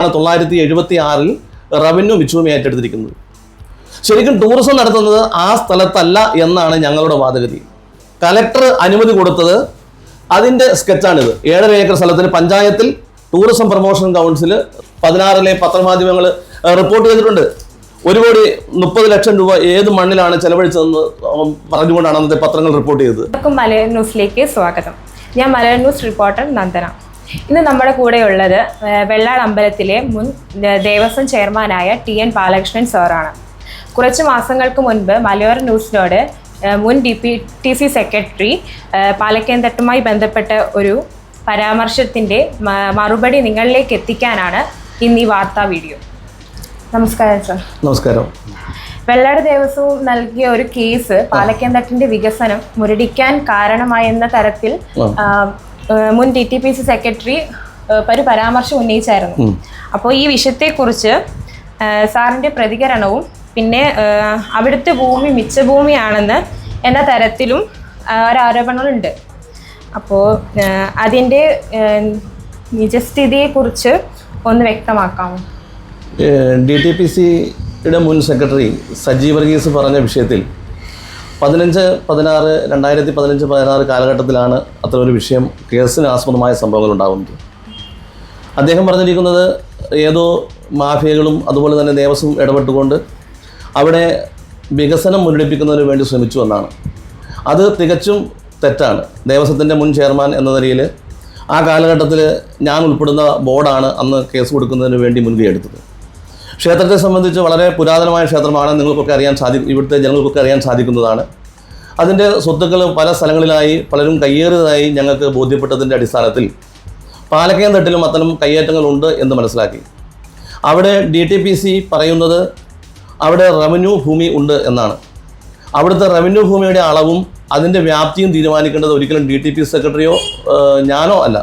ആണ് തൊള്ളായിരത്തി എഴുപത്തി ആറിൽ റവന്യൂ മിച്ചുമി ഏറ്റെടുത്തിരിക്കുന്നത്. ശരിക്കും ടൂറിസം നടത്തുന്നത് ആ സ്ഥലത്തല്ല എന്നാണ് ഞങ്ങളുടെ വാദഗതി. കലക്ടർ അനുമതി കൊടുത്തത് അതിന്റെ സ്കെച്ചാണിത് ഏഴര ഏക്കർ സ്ഥലത്തിന് പഞ്ചായത്തിൽ ടൂറിസം പ്രൊമോഷൻ കൗൺസിൽ പതിനാറിലെ പത്രമാധ്യമങ്ങൾ റിപ്പോർട്ട് ചെയ്തിട്ടുണ്ട്. ഒരു കോടി മുപ്പത് ലക്ഷം രൂപ ഏത് മണ്ണിലാണ് ചെലവഴിച്ചതെന്ന് പറഞ്ഞുകൊണ്ടാണ് അന്നത്തെ പത്രങ്ങൾ റിപ്പോർട്ട് ചെയ്തത്. മലയാളം ന്യൂസിലേക്ക് സ്വാഗതം. ഞാൻ മലയാളം ന്യൂസ് റിപ്പോർട്ടർ നന്ദന. ഇന്ന് നമ്മുടെ കൂടെയുള്ളത് വെള്ളാട് അമ്പലത്തിലെ മുൻ ദേവസ്വം ചെയർമാനായ ടി എൻ ബാലകൃഷ്ണൻ സാറാണ്. കുറച്ച് മാസങ്ങൾക്ക് മുൻപ് മലയോര ന്യൂസിനോട് മുൻ D P T C secretary പാലക്കേന്തട്ടുമായി ബന്ധപ്പെട്ട ഒരു പരാമർശത്തിന്റെ മറുപടി നിങ്ങളിലേക്ക് എത്തിക്കാനാണ് ഇന്ന് ഈ വാർത്താ വീഡിയോ. നമസ്കാരം സർ. നമസ്കാരം. വെള്ളാട് ദേവസ്വവും നൽകിയ ഒരു കേസ് പാലക്കന്തട്ടിന്റെ വികസനം മുരടിക്കാൻ കാരണമായെന്ന തരത്തിൽ മുൻ D T P C secretary ഒരു പരാമർശം ഉന്നയിച്ചായിരുന്നു. അപ്പോൾ ഈ വിഷയത്തെക്കുറിച്ച് സാറിന്റെ സാറിന്റെ പ്രതികരണവും പിന്നെ അവിടുത്തെ ഭൂമി മിച്ചഭൂമിയാണെന്ന് എന്ന തരത്തിലും ഒരാരോപണങ്ങളുണ്ട് ഒരു അപ്പോൾ അതിന്റെ നിജസ്ഥിതിയെക്കുറിച്ച് ഒന്ന് വ്യക്തമാക്കാമോ? ഡി ടി പി സിയുടെ മുൻ സെക്രട്ടറി സജീവർഗീസ് പറഞ്ഞ വിഷയത്തിൽ പതിനഞ്ച് പതിനാറ് രണ്ടായിരത്തി പതിനഞ്ച് പതിനാറ് കാലഘട്ടത്തിലാണ് ഒരു വിഷയം കേസിന് ആസ്പദമായ സംഭവങ്ങൾ ഉണ്ടാകുന്നത് അദ്ദേഹം പറഞ്ഞിരിക്കുന്നത് ഏതോ മാഫിയകളും അതുപോലെ തന്നെ ദേവസ്വം ഇടപെട്ടുകൊണ്ട് അവിടെ വികസനം മുന്നടിപ്പിക്കുന്നതിന് വേണ്ടി ശ്രമിച്ചു എന്നാണ്. അത് തികച്ചും തെറ്റാണ്. ദേവസ്വത്തിന്റെ മുൻ ചെയർമാൻ എന്ന നിലയിൽ ആ കാലഘട്ടത്തിൽ ഞാൻ ഉൾപ്പെടുന്ന ബോർഡാണ് അന്ന് കേസ് കൊടുക്കുന്നതിന് വേണ്ടി മുൻകൈ എടുത്തത്. ക്ഷേത്രത്തെ സംബന്ധിച്ച് വളരെ പുരാതനമായ ക്ഷേത്രമാണ് നിങ്ങൾക്കൊക്കെ അറിയാൻ സാധി ഇവിടുത്തെ ജനങ്ങൾക്കൊക്കെ അറിയാൻ സാധിക്കുന്നതാണ്. അതിന്റെ സ്വത്തുക്കൾ പല സ്ഥലങ്ങളിലായി പലരും കയ്യേറിയതായി ഞങ്ങൾക്ക് ബോധ്യപ്പെട്ടതിന്റെ അടിസ്ഥാനത്തിൽ പാലക്കയം തട്ടിലും അത്തരം കയ്യേറ്റങ്ങളുണ്ട് എന്ന് മനസ്സിലാക്കി. അവിടെ ഡി ടി പി സി പറയുന്നത് അവിടെ റവന്യൂ ഭൂമി ഉണ്ട് എന്നാണ്. അവിടുത്തെ റവന്യൂ ഭൂമിയുടെ അളവും അതിന്റെ വ്യാപ്തിയും തീരുമാനിക്കേണ്ടത് ഒരിക്കലും ഡി ടി പി സെക്രട്ടറിയോ ഞാനോ അല്ല.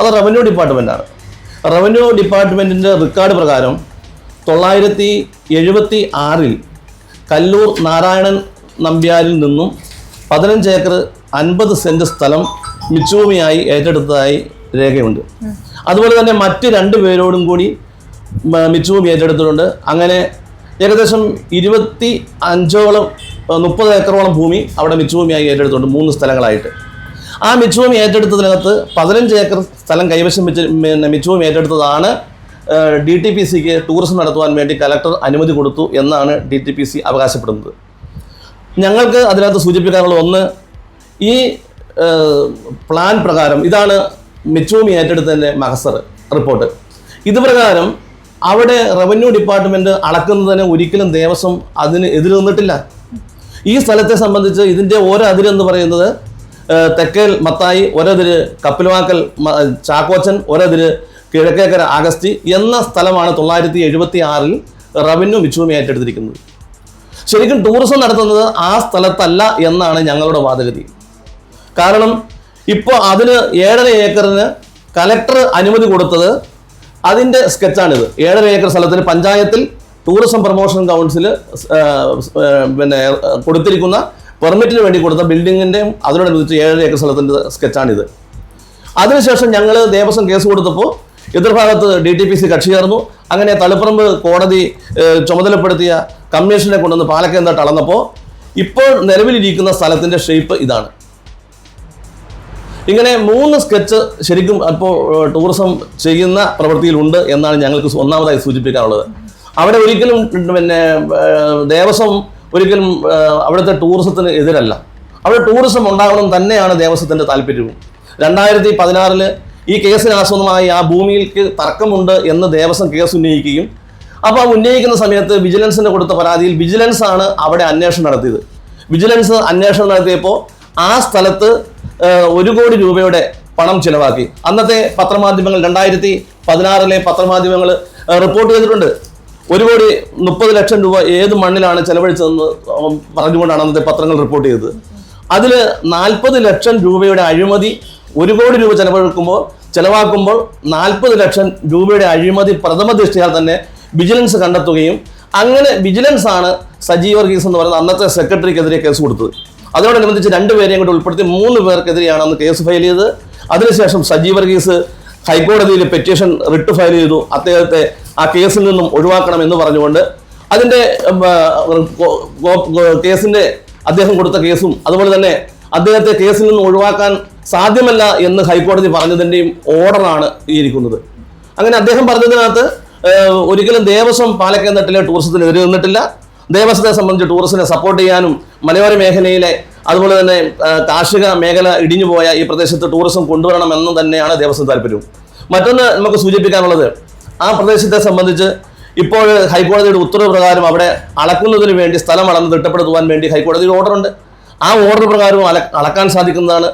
അത് റവന്യൂ ഡിപ്പാർട്ട്മെന്റാണ് റവന്യൂ ഡിപ്പാർട്ട്മെന്റിന്റെ റെക്കോർഡ് പ്രകാരം തൊള്ളായിരത്തി എഴുപത്തി ആറിൽ കല്ലൂർ നാരായണൻ നമ്പ്യാരിൽ നിന്നും പതിനഞ്ച് ഏക്കർ അൻപത് സെന്റ് സ്ഥലം മിച്ചഭൂമിയായി ഏറ്റെടുത്തതായി രേഖയുണ്ട്. അതുപോലെ തന്നെ മറ്റ് രണ്ട് പേരോടും കൂടി മ- മിച്ചഭൂമി ഏറ്റെടുത്തിട്ടുണ്ട്. അങ്ങനെ ഏകദേശം ഇരുപത്തി അഞ്ചോളം മുപ്പത് ഏക്കറോളം ഭൂമി അവിടെ മിച്ചഭൂമിയായി ഏറ്റെടുത്തിട്ടുണ്ട് മൂന്ന് സ്ഥലങ്ങളായിട്ട്. ആ മിച്ചഭൂമി ഏറ്റെടുത്തതിനകത്ത് പതിനഞ്ച് ഏക്കർ സ്ഥലം കൈവശം വെച്ച് പിന്നെ മിച്ചഭൂമി ഏറ്റെടുത്തതാണ് ഡി ടി പി സിക്ക് ടൂറിസം നടത്തുവാൻ വേണ്ടി കലക്ടർ അനുമതി കൊടുത്തു എന്നാണ് ഡി ടി പി സി അവകാശപ്പെടുന്നത്. ഞങ്ങൾക്ക് അതിനകത്ത് സൂചിപ്പിക്കാനുള്ള ഒന്ന് ഈ പ്ലാൻ പ്രകാരം ഇതാണ് മിച്ചൂമി ഏറ്റെടുത്തതിന്റെ മഹസർ റിപ്പോർട്ട്. ഇത് പ്രകാരം അവിടെ റവന്യൂ ഡിപ്പാർട്ട്മെന്റ് അളക്കുന്നതിന് ഒരിക്കലും ദേവസ്വം അതിന് എതിര് നിന്നിട്ടില്ല. ഈ സ്ഥലത്തെ സംബന്ധിച്ച് ഇതിന്റെ ഓരോ അതിരെന്ന് പറയുന്നത് തെക്കേൽ മത്തായി ഒരതിര് കപ്പിൽവാക്കൽ മ- ചാക്കോച്ചൻ ഒരതിര് കിഴക്കേക്കര ആഗസ്തി എന്ന സ്ഥലമാണ് തൊള്ളായിരത്തി എഴുപത്തി ആറിൽ റവന്യൂ മിച്ചുമി ഏറ്റെടുത്തിരിക്കുന്നത്. ശരിക്കും ടൂറിസം നടത്തുന്നത് ആ സ്ഥലത്തല്ല എന്നാണ് ഞങ്ങളുടെ വാദഗതി. കാരണം ഇപ്പോൾ അതിന് ഏഴര ഏക്കറിന് കലക്ടർ അനുമതി കൊടുത്തത് അതിന്റെ സ്കെച്ചാണിത്. ഏഴര ഏക്കർ സ്ഥലത്തിന് പഞ്ചായത്തിൽ ടൂറിസം പ്രൊമോഷൻ കൗൺസിൽ പിന്നെ കൊടുത്തിരിക്കുന്ന പെർമിറ്റിന് വേണ്ടി കൊടുത്ത ബിൽഡിങ്ങിന്റെയും അതിനോടനുബന്ധിച്ച് ഏഴര ഏക്കർ സ്ഥലത്തിന്റെ സ്കെച്ചാണിത്. അതിനുശേഷം ഞങ്ങൾ ദേവസ്വം കേസ് കൊടുത്തപ്പോൾ എതിർഭാഗത്ത് ഡി ടി പി സി കക്ഷി ചേർന്നു. അങ്ങനെ തളിപ്പറമ്പ് കോടതി ചുമതലപ്പെടുത്തിയ കമ്മീഷനെ കൊണ്ടുവന്ന് പാലക്കയം തട്ട് അളന്നപ്പോൾ ഇപ്പോൾ നിലവിലിരിക്കുന്ന സ്ഥലത്തിന്റെ ഷേപ്പ് ഇതാണ്. ഇങ്ങനെ മൂന്ന് സ്കെച്ച് ശരിക്കും അപ്പോൾ ടൂറിസം ചെയ്യുന്ന പ്രവൃത്തിയിലുണ്ട് എന്നാണ് ഞങ്ങൾക്ക് ഒന്നാമതായി സൂചിപ്പിക്കാനുള്ളത്. അവിടെ ഒരിക്കലും പിന്നെ ദേവസ്വം ഒരിക്കലും അവിടുത്തെ ടൂറിസത്തിന് എതിരല്ല. അവിടെ ടൂറിസം ഉണ്ടാകണം തന്നെയാണ് ദേവസ്വത്തിന്റെ താല്പര്യവും. രണ്ടായിരത്തി പതിനാറിൽ ഈ കേസിന് ആസ്പദമായി ആ ഭൂമിയിലേക്ക് തർക്കമുണ്ട് എന്ന് ദേവസ്വം കേസ് ഉന്നയിക്കുകയും അപ്പോൾ ആ ഉന്നയിക്കുന്ന സമയത്ത് വിജിലൻസിന് കൊടുത്ത പരാതിയിൽ വിജിലൻസ് ആണ് അവിടെ അന്വേഷണം നടത്തിയത്. വിജിലൻസ് അന്വേഷണം നടത്തിയപ്പോൾ ആ സ്ഥലത്ത് ഒരു കോടി രൂപയുടെ പണം ചിലവാക്കി. അന്നത്തെ പത്രമാധ്യമങ്ങൾ രണ്ടായിരത്തി പതിനാറിലെ പത്രമാധ്യമങ്ങൾ റിപ്പോർട്ട് ചെയ്തിട്ടുണ്ട്. ഒരു കോടി മുപ്പത് ലക്ഷം രൂപ ഏത് മണ്ണിലാണ് ചെലവഴിച്ചതെന്ന് പറഞ്ഞുകൊണ്ടാണ് അന്നത്തെ പത്രങ്ങൾ റിപ്പോർട്ട് ചെയ്തത്. അതിൽ നാൽപ്പത് ലക്ഷം രൂപയുടെ അഴിമതി ഒരു കോടി രൂപ ചെലവഴിക്കുമ്പോൾ ചെലവാക്കുമ്പോൾ നാൽപ്പത് ലക്ഷം രൂപയുടെ അഴിമതി പ്രഥമ ദൃഷ്ടിയാൽ തന്നെ വിജിലൻസ് കണ്ടെത്തുകയും അങ്ങനെ വിജിലൻസ് ആണ് സജീവ് വർഗീസ് എന്ന് പറയുന്ന അന്നത്തെ സെക്രട്ടറിക്കെതിരെ കേസ് കൊടുത്തത്. അതിനോടനുബന്ധിച്ച് രണ്ടുപേരെയും കൂടി ഉൾപ്പെടുത്തി മൂന്ന് പേർക്കെതിരെയാണ് അന്ന് കേസ് ഫയൽ ചെയ്തത്. അതിനുശേഷം സജീവ് വർഗീസ് ഹൈക്കോടതിയിൽ പെറ്റീഷൻ റിട്ട് ഫയൽ ചെയ്തു. അദ്ദേഹത്തെ ആ കേസിൽ നിന്നും ഒഴിവാക്കണം എന്ന് പറഞ്ഞുകൊണ്ട് അതിന്റെ ഉം, ആ, കോ- കോ- കോ- കേസിന്റെ അദ്ദേഹം കൊടുത്ത കേസും അതുപോലെ തന്നെ അദ്ദേഹത്തെ കേസിൽ നിന്ന് ഒഴിവാക്കാൻ സാധ്യമല്ല എന്ന് ഹൈക്കോടതി പറഞ്ഞതിന്റെയും ഓർഡറാണ് ഇരിക്കുന്നത്. അങ്ങനെ അദ്ദേഹം പറഞ്ഞതിനകത്ത് ഒരിക്കലും ദേവസ്വം പാലക്കയം തട്ടിലെ ടൂറിസത്തിന് എതിരെ നിന്നിട്ടില്ല. ദേവസ്വത്തെ സംബന്ധിച്ച് ടൂറിസത്തിനെ സപ്പോർട്ട് ചെയ്യാനും മലയോര മേഖലയിലെ അതുപോലെ തന്നെ കാർഷിക മേഖല ഇടിഞ്ഞു പോയ ഈ പ്രദേശത്ത് ടൂറിസം കൊണ്ടുവരണമെന്ന് തന്നെയാണ് ദേവസ്വം താല്പര്യവും. മറ്റൊന്ന് നമുക്ക് സൂചിപ്പിക്കാനുള്ളത് ആ പ്രദേശത്തെ സംബന്ധിച്ച് ഇപ്പോൾ ഹൈക്കോടതിയുടെ ഉത്തരവ് പ്രകാരം അവിടെ അളക്കുന്നതിന് വേണ്ടി സ്ഥലം അളന്ന് തിട്ടപ്പെടുത്തുവാൻ വേണ്ടി ഹൈക്കോടതിയുടെ ഓർഡറുണ്ട്. ആ ഓർഡർ പ്രകാരവും അളക്കാൻ സാധിക്കുന്നതാണ്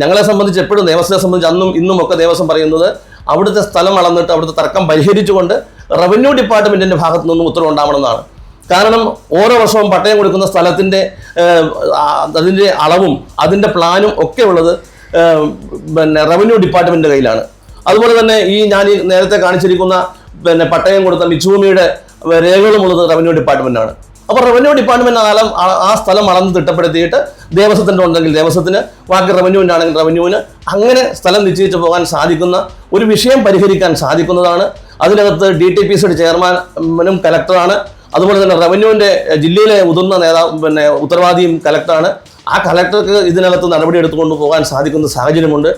ഞങ്ങളെ സംബന്ധിച്ച് എപ്പോഴും ദേവസ്വത്തെ സംബന്ധിച്ച് അന്നും ഇന്നും ഒക്കെ ദേവസ്വം പറയുന്നത് അവിടുത്തെ സ്ഥലം അളന്നിട്ട് അവിടുത്തെ തർക്കം പരിഹരിച്ചുകൊണ്ട് റവന്യൂ ഡിപ്പാർട്ട്മെന്റിന്റെ ഭാഗത്തു നിന്നും ഉത്തരവ് ഉണ്ടാവണമെന്നാണ്. കാരണം ഓരോ വർഷവും പട്ടയം കൊടുക്കുന്ന സ്ഥലത്തിന്റെ അതിന്റെ അളവും അതിന്റെ പ്ലാനും ഒക്കെ ഉള്ളത് പിന്നെ റവന്യൂ ഡിപ്പാർട്ട്മെന്റിന്റെ കയ്യിലാണ്. അതുപോലെ തന്നെ ഈ ഞാൻ നേരത്തെ കാണിച്ചിരിക്കുന്ന പിന്നെ പട്ടയം കൊടുത്ത മിച്ചുഭൂമിയുടെ രേഖകളുമുള്ളത് റവന്യൂ ഡിപ്പാർട്ട്മെന്റാണ് അപ്പോൾ റവന്യൂ ഡിപ്പാർട്ട്മെന്റ് അലം ആ- സ്ഥലം അളന്ന് തിട്ടപ്പെടുത്തിയിട്ട് ദേവസ്വത്തിന്റെ ഉണ്ടെങ്കിൽ ദേവസ്വത്തിന് ബാക്കി റവന്യൂവിന്റെ ആണെങ്കിൽ റവന്യൂവിന് അങ്ങനെ സ്ഥലം നിശ്ചയിച്ച് പോകാൻ സാധിക്കുന്ന ഒരു വിഷയം പരിഹരിക്കാൻ സാധിക്കുന്നതാണ്. അതിനകത്ത് ഡി ടി പി സിയുടെ ചെയർമാനും കലക്ടറാണ്. അതുപോലെ തന്നെ റവന്യൂവിന്റെ ജില്ലയിലെ മുതിർന്ന നേതാവ് പിന്നെ ഉത്തരവാദിയും കലക്ടറാണ്. ആ കലക്ടർക്ക് ഇതിനകത്ത് നടപടി എടുത്തുകൊണ്ട് പോകാൻ സാധിക്കുന്ന സാഹചര്യമുണ്ട്.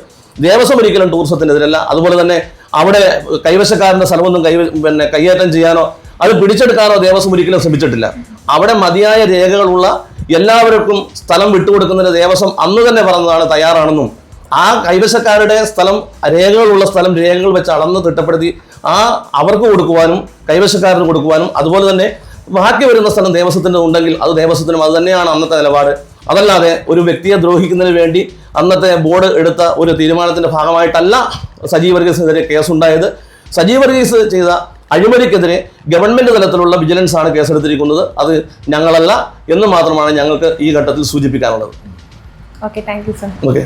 ദേവസ്വം ഒരിക്കലും ടൂറിസത്തിനെതിരല്ല അതുപോലെ തന്നെ അവിടെ കൈവശക്കാരന്റെ സ്ഥലമൊന്നും കൈ പിന്നെ കൈയേറ്റം ചെയ്യാനോ അത് പിടിച്ചെടുക്കാനോ ദേവസ്വം ഒരിക്കലും ശ്രമിച്ചിട്ടില്ല. അവിടെ മതിയായ രേഖകളുള്ള എല്ലാവർക്കും സ്ഥലം വിട്ടുകൊടുക്കുന്നതിന് ദേവസ്വം അന്ന് തന്നെ പറഞ്ഞതാണ് തയ്യാറാണെന്നും ആ കൈവശക്കാരുടെ സ്ഥലം രേഖകളുള്ള സ്ഥലം രേഖകൾ വെച്ച് അളന്ന് തിട്ടപ്പെടുത്തി ആ അവർക്ക് കൊടുക്കുവാനും കൈവശക്കാരന് കൊടുക്കുവാനും അതുപോലെ തന്നെ ബാക്കി വരുന്ന സ്ഥലം ദേവസ്വത്തിന്റെ ഉണ്ടെങ്കിൽ അത് ദേവസ്വത്തിനും അത് തന്നെയാണ് അന്നത്തെ നിലപാട്. അതല്ലാതെ ഒരു വ്യക്തിയെ ദ്രോഹിക്കുന്നതിന് വേണ്ടി അന്നത്തെ ബോർഡ് എടുത്ത ഒരു തീരുമാനത്തിന്റെ ഭാഗമായിട്ടല്ല സജീവ് വർഗീസിനെതിരെ കേസുണ്ടായത്. സജീവ് വർഗീസ് ചെയ്ത അഴിമതിക്കെതിരെ ഗവൺമെന്റ് തലത്തിലുള്ള വിജിലൻസ് ആണ് കേസെടുത്തിരിക്കുന്നത്. അത് ഞങ്ങളല്ല എന്ന് മാത്രമാണ് ഞങ്ങൾക്ക് ഈ ഘട്ടത്തിൽ സൂചിപ്പിക്കാനുള്ളത്. Okay thank you sir okay